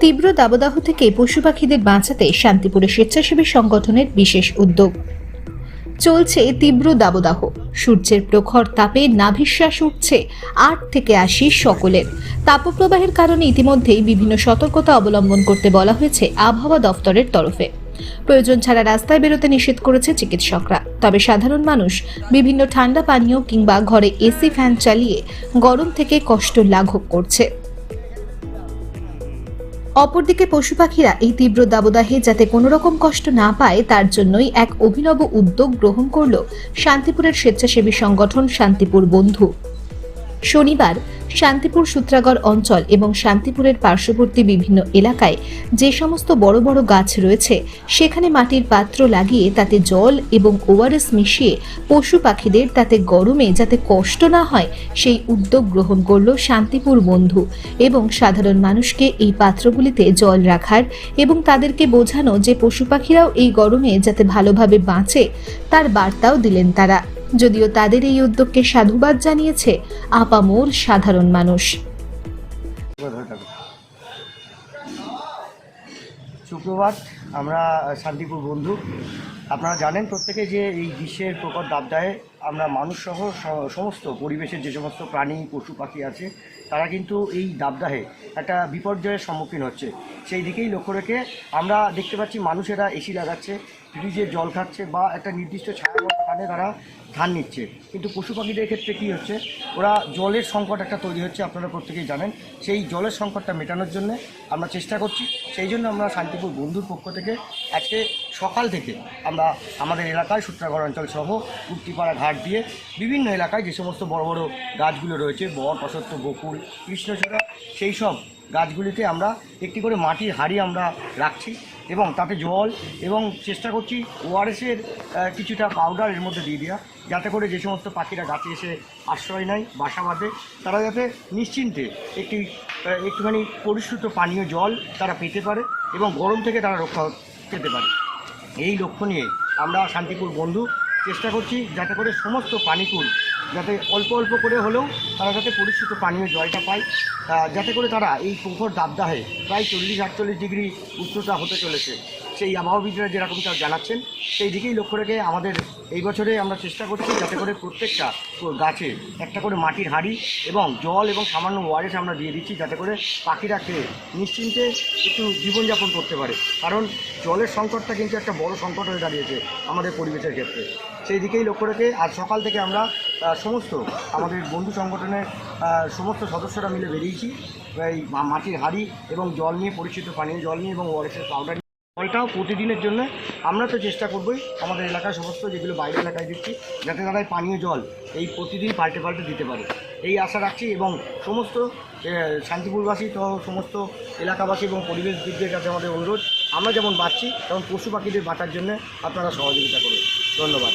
তীব্র দাবদাহ থেকে পশু পাখিদের বাঁচাতে শান্তিপুরে স্বেচ্ছাসেবী সংগঠনের বিশেষ উদ্যোগ। চলছে তীব্র দাবদাহ। সূর্যের প্রখর তাপে নাভিশ্বাস উঠছে আট থেকে আশি সকলের। তাপপ্রবাহের কারণে ইতিমধ্যেই বিভিন্ন সতর্কতা অবলম্বন করতে বলা হয়েছে আবহাওয়া দফতরের তরফে। প্রয়োজন ছাড়া রাস্তায় বেরোতে নিষেধ করেছে চিকিৎসকরা। তবে সাধারণ মানুষ, বিভিন্ন ঠান্ডা পানীয় কিংবা ঘরে এসি ফ্যান চালিয়ে গরম থেকে কষ্ট লাঘব করছে। অপরদিকে পশু পাখিরা এই তীব্র দাবদাহে যাতে কোনো রকম কষ্ট না পায়, তার জন্যই এক অভিনব উদ্যোগ গ্রহণ করল শান্তিপুরের স্বেচ্ছাসেবী সংগঠন শান্তিপুর বন্ধু। শনিবার শান্তিপুর সূত্রাগড় অঞ্চল এবং শান্তিপুরের পার্শ্ববর্তী বিভিন্ন এলাকায় যে সমস্ত বড় বড় গাছ রয়েছে, সেখানে মাটির পাত্র লাগিয়ে তাতে জল এবং ওআরএস মিশিয়ে পশু পাখিদের তাতে গরমে যাতে কষ্ট না হয়, সেই উদ্যোগ গ্রহণ করল শান্তিপুর বন্ধু এবং সাধারণ মানুষকে এই পাত্রগুলিতে জল রাখার এবং তাদেরকে বোঝানো যে পশু পাখিরাও এই গরমে যাতে ভালোভাবে বাঁচে, তার বার্তাও দিলেন তারা। যদিও তাদের এই উদ্যোগকে সাধুবাদ জানিয়েছে আপামোর সাধারণ মানুষ। শুক্রবার আমরা শান্তিপুর বন্ধু। আপনারা জানেন প্রত্যেকে যে এই গ্রীষ্মের প্রকট দাবদাহে আমরা মানুষ সহ স- সমস্ত পরিবেশের যে সমস্ত প্রাণী, পশু, পাখি আছে, তারা কিন্তু এই দাবদাহে একটা বিপর্যয়ের সম্মুখীন হচ্ছে। সেই দিকেই লক্ষ্য রেখে আমরা দেখতে পাচ্ছি মানুষেরা এসি লাগাচ্ছে, ফ্রিজে জল খাচ্ছে বা একটা নির্দিষ্ট ছায়া স্থানে তারা ধান নিচ্ছে। কিন্তু পশু পাখিদের ক্ষেত্রে কী হচ্ছে, ওরা জলের সংকট একটা তৈরি হচ্ছে, আপনারা প্রত্যেকেই জানেন। সেই জলের সংকটটা মেটানোর জন্য আমরা চেষ্টা করছি। সেই জন্য আমরা শান্তিপুর বন্ধুর পক্ষ থেকে আজকে সকাল থেকে আমরা আমাদের এলাকায় সূত্রাগড় অঞ্চল সহ কুর্তিপাড়া ঘাট দিয়ে বিভিন্ন এলাকায় যে সমস্ত বড় বড় গাছগুলো রয়েছে বট অসত্য বকুল, কৃষ্ণচূড়া, সেই সব গাছগুলিতে আমরা একটি করে মাটির হাঁড়ি আমরা রাখছি এবং তাতে জল এবং চেষ্টা করছি ওআরএসের কিছুটা পাউডার এর মধ্যে দিয়ে দেওয়া যাতে করে যে সমস্ত পাখিরা গাছে এসে আশ্রয় নেয়, বাসা বাঁধে, তারা যাতে নিশ্চিন্তে একটি একটুখানি পরিশ্রুত পানীয় জল তারা পেতে পারে এবং গরম থেকে তারা রক্ষা পেতে পারে। এই লক্ষ্য নিয়ে আমরা শান্তিপুর বন্ধু চেষ্টা করছি যাতে করে সমস্ত পানিকুল যাতে অল্প অল্প করে হলেও তারা যাতে পরিশ্রুত পানীয় জলটা পায়। যাতে করে তারা এই প্রখর দাবদাহে প্রায় চল্লিশ আটচল্লিশ ডিগ্রি উচ্চতা হতে চলেছে। সেই আবহাওয়াবিদরা যেরকম তারা জানাচ্ছেন, সেই দিকেই লক্ষ্য রেখে আমাদের এই বছরে আমরা চেষ্টা করছি যাতে করে প্রত্যেকটা গাছে একটা করে মাটির হাঁড়ি এবং জল এবং সামান্য ওয়ারেস আমরা দিয়ে দিচ্ছি যাতে করে পাখিরা খেয়ে নিশ্চিন্তে একটু জীবনযাপন করতে পারে। কারণ জলের সংকটটা কিন্তু একটা বড় সংকট হয়ে দাঁড়িয়েছে আমাদের পরিবেশের ক্ষেত্রে। সেই দিকেই লক্ষ্য রেখে আজ সকাল থেকে আমরা সমস্ত আমাদের বন্ধু সংগঠনের সমস্ত সদস্যরা মিলে বেরিয়েছি। এই মাটির হাঁড়ি এবং জল নিয়ে, পরিচিত পানীয় জল নিয়ে এবং ওয়ারেসের পাউডার জলটাও প্রতিদিনের জন্য আমরা তো চেষ্টা করবই আমাদের এলাকার সমস্ত যেগুলো বাইরে এলাকায় দিচ্ছি যাতে তারা পানীয় জল এই প্রতিদিন পাল্টে পাল্টে দিতে পারে। এই আশা রাখছি এবং সমস্ত শান্তিপুরবাসী তো সমস্ত এলাকাবাসী এবং পরিবেশ পরিবেশবিদদের কাছে আমাদের অনুরোধ। আমরা যেমন বাঁচছি, তেমন পশু পাখিদের বাঁচার জন্য আপনারা সহযোগিতা করুন। ধন্যবাদ।